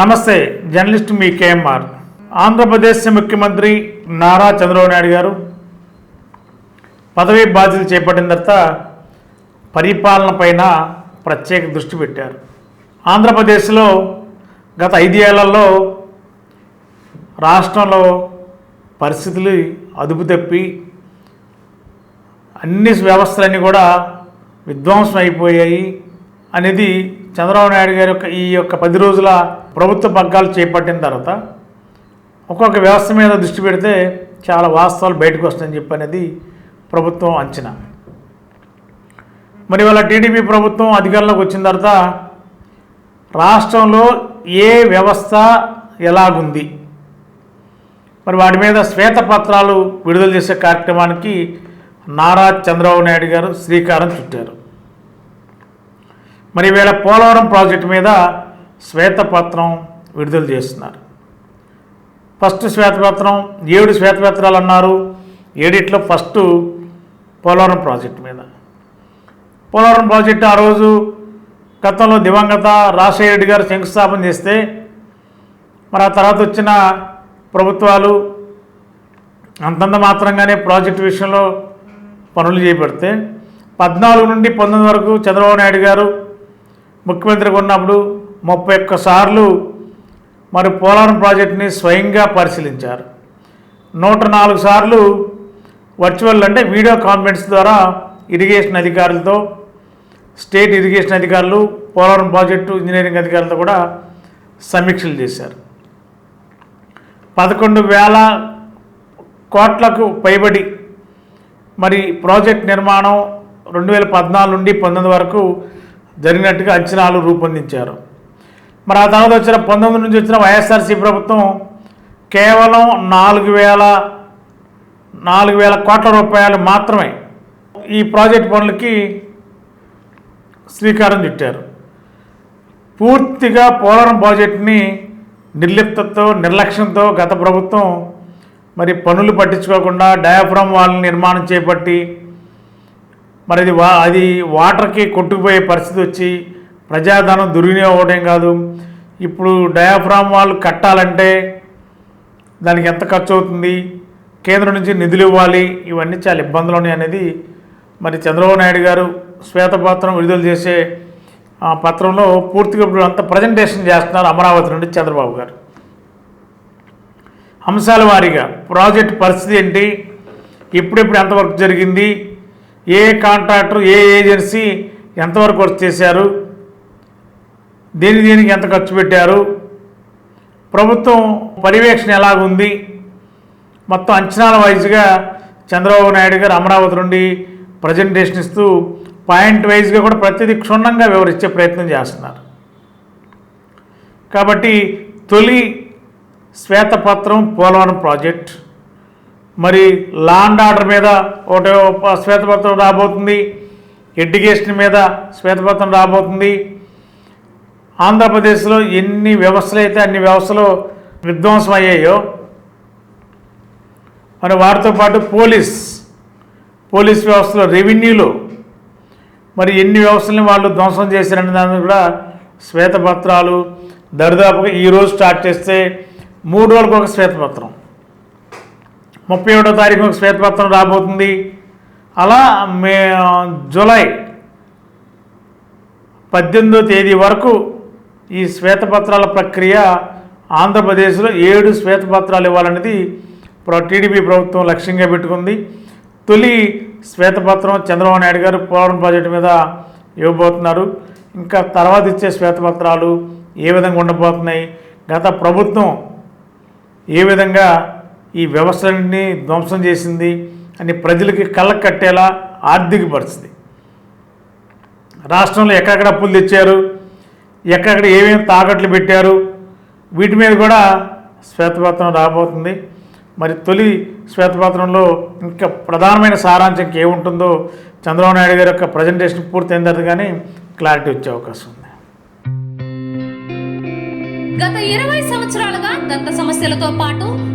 నమస్తే జర్నలిస్ట్ మీ కేఎంఆర్. ఆంధ్రప్రదేశ్ ముఖ్యమంత్రి నారా చంద్రబాబు నాయుడు గారు పదవీ బాధ్యతలు చేపట్టిన తర్వాత పరిపాలన పైన ప్రత్యేక దృష్టి పెట్టారు. ఆంధ్రప్రదేశ్లో గత ఐదేళ్ళలో రాష్ట్రంలో పరిస్థితులు అదుపు తప్పి అన్ని వ్యవస్థలన్నీ కూడా విధ్వంసం అయిపోయాయి. అనేది చంద్రబాబు నాయుడు గారి యొక్క ఈ యొక్క పది రోజుల ప్రభుత్వ పగ్గాలు చేపట్టిన తర్వాత ఒక్కొక్క వ్యవస్థ మీద దృష్టి పెడితే చాలా వాస్తవాలు బయటకు వస్తాయని చెప్పి అనేది ప్రభుత్వం అంచనా. మరి వాళ్ళ టీడీపీ ప్రభుత్వం అధికారంలోకి వచ్చిన తర్వాత రాష్ట్రంలో ఏ వ్యవస్థ ఎలాగుంది? మరి వాటి మీద శ్వేతపత్రాలు విడుదల చేసే కార్యక్రమానికి నారా చంద్రబాబు నాయుడు గారు శ్రీకారం చుట్టారు. మరి ఈవేళ పోలవరం ప్రాజెక్టు మీద శ్వేతపత్రం విడుదల చేస్తున్నారు. ఫస్ట్ శ్వేతపత్రం ఏడు శ్వేతపత్రాలు అన్నారు. ఏడిట్లో ఫస్ట్ పోలవరం ప్రాజెక్టు మీద. పోలవరం ప్రాజెక్టు ఆ రోజు గతంలో దివంగత రాజశేఖర రెడ్డి గారు శంకుస్థాపన చేస్తే మరి ఆ తర్వాత వచ్చిన ప్రభుత్వాలు అంతంత మాత్రంగానే ప్రాజెక్టు విషయంలో పనులు చేపడితే పద్నాలుగు నుండి పంతొమ్మిది వరకు చంద్రబాబు నాయుడు గారు ముఖ్యమంత్రిగా ఉన్నప్పుడు ముప్పై ఒక్క సార్లు మరి పోలవరం ప్రాజెక్టుని స్వయంగా పరిశీలించారు. నూట నాలుగు సార్లు వర్చువల్ అంటే వీడియో కాన్ఫరెన్స్ ద్వారా ఇరిగేషన్ అధికారులతో స్టేట్ ఇరిగేషన్ అధికారులు పోలవరం ప్రాజెక్టు ఇంజనీరింగ్ అధికారులతో కూడా సమీక్షలు చేశారు. పదకొండు వేల కోట్లకు పైబడి మరి ప్రాజెక్ట్ నిర్మాణం రెండు వేల పద్నాలుగు నుండి పంతొమ్మిది వరకు జరిగినట్టుగా అంచనాలు రూపొందించారు. మరి ఆ తర్వాత వచ్చిన పంతొమ్మిది నుంచి వచ్చిన వైఎస్ఆర్సీ ప్రభుత్వం కేవలం నాలుగు వేల నాలుగు వేల కోట్ల రూపాయలు మాత్రమే ఈ ప్రాజెక్ట్ పనులకి శ్రీకారం చుట్టారు. పూర్తిగా పోలవరం ప్రాజెక్టుని నిర్లిప్తతో నిర్లక్ష్యంతో గత ప్రభుత్వం మరి పనులు పట్టించుకోకుండా డయాఫ్రమ్ వాళ్ళని నిర్మాణం చేపట్టి మరి అది వా అది వాటర్కి కొట్టుకుపోయే పరిస్థితి వచ్చి ప్రజాధనం దుర్వినియోగం కాదు. ఇప్పుడు డయాఫ్రామ్ వాళ్ళు కట్టాలంటే దానికి ఎంత ఖర్చు అవుతుంది? కేంద్రం నుంచి నిధులు ఇవ్వాలి. ఇవన్నీ చాలా ఇబ్బందులు ఉన్నాయి అనేది మరి చంద్రబాబు నాయుడు గారు శ్వేతపత్రం విడుదల చేసే ఆ పత్రంలో పూర్తిగా ఇప్పుడు అంత ప్రజెంటేషన్ చేస్తున్నారు అమరావతి నుండి చంద్రబాబు గారు. అంశాల వారీగా ప్రాజెక్ట్ పరిస్థితి ఏంటి? ఎప్పుడెప్పుడు ఎంతవరకు జరిగింది? ఏ కాంట్రాక్టర్ ఏ ఏజెన్సీ ఎంతవరకు వర్క్ చేశారు దేని దేనికి ఎంత ఖర్చు పెట్టారు ప్రభుత్వం పర్యవేక్షణ ఎలాగుంది మొత్తం అంచనాల వైజ్గా చంద్రబాబు నాయుడు గారు అమరావతి నుండి ప్రజెంటేషన్ ఇస్తూ పాయింట్ వైజ్గా కూడా ప్రతిదీ క్షుణ్ణంగా వివరించే ప్రయత్నం చేస్తున్నారు. కాబట్టి తొలి శ్వేతపత్రం పోలవరం ప్రాజెక్ట్. మరి లాండ్ ఆర్డర్ మీద ఒకటో శ్వేతపత్రం రాబోతుంది ఎడ్యుకేషన్ మీద శ్వేతపత్రం రాబోతుంది. ఆంధ్రప్రదేశ్లో ఎన్ని వ్యవస్థలు అయితే అన్ని వ్యవస్థలు విధ్వంసం అయ్యాయో మరి వారితో పాటు పోలీస్ పోలీస్ వ్యవస్థలో రెవెన్యూలో మరి ఎన్ని వ్యవస్థల్ని వాళ్ళు ధ్వంసం చేశారనే దాని కూడా శ్వేతపత్రాలు దరిదాపుగా ఈరోజు స్టార్ట్ చేస్తే మూడు రోజులకు ఒక శ్వేతపత్రం. ముప్పై ఒకటో తారీఖు శ్వేతపత్రం రాబోతుంది. అలా మే జూలై పద్దెనిమిదో తేదీ వరకు ఈ శ్వేతపత్రాల ప్రక్రియ ఆంధ్రప్రదేశ్లో ఏడు శ్వేతపత్రాలు ఇవ్వాలనేది ప్ర- టీడీపీ ప్రభుత్వం లక్ష్యంగా పెట్టుకుంది. తొలి శ్వేతపత్రం చంద్రబాబు నాయుడు గారు పోలవరం ప్రాజెక్టు మీద ఇవ్వబోతున్నారు. ఇంకా తర్వాత ఇచ్చే శ్వేతపత్రాలు ఏ విధంగా ఉండబోతున్నాయి? గత ప్రభుత్వం ఏ విధంగా ఈ వ్యవస్థలన్నీ ధ్వంసం చేసింది అని ప్రజలకి కళ్ళకు కట్టేలా ఆర్థిక పరిస్థితి రాష్ట్రంలో ఎక్కడెక్కడ అప్పులు తెచ్చారు ఎక్కడెక్కడ ఏమేమి తాకట్లు పెట్టారు వీటి మీద కూడా శ్వేతపత్రం రాబోతుంది. మరి తొలి శ్వేతపత్రంలో ఇంకా ప్రధానమైన సారాంశం ఏముంటుందో చంద్రబాబు నాయుడు గారి యొక్క ప్రజెంటేషన్ పూర్తయిన తర్వాత కానీ క్లారిటీ వచ్చే అవకాశం ఉంది. గత ఇరవై సంవత్సరాలుగా దంత సమస్యలతో పాటు